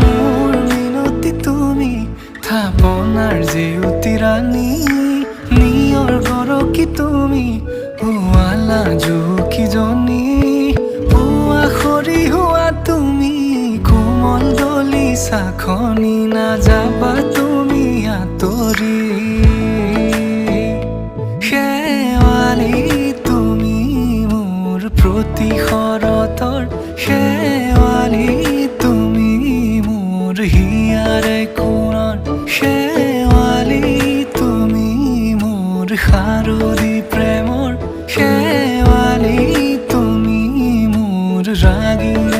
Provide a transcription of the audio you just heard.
মোৰ মিনতি তুমি থাপনাৰ যে উতিৰাণী নিয়ৰ গৰকী তুমি হোৱালা জোকিজনী পুৱা খৰি হোৱা তুমি, কোমল দলি চাখনি নাযাবা তুমি আঁতৰি শেৱালি তুমি মোৰ প্ৰতি শৰতৰ সেৱা হারুরি প্রেমর খেওয়ালি তুমি মোর রাগিয়া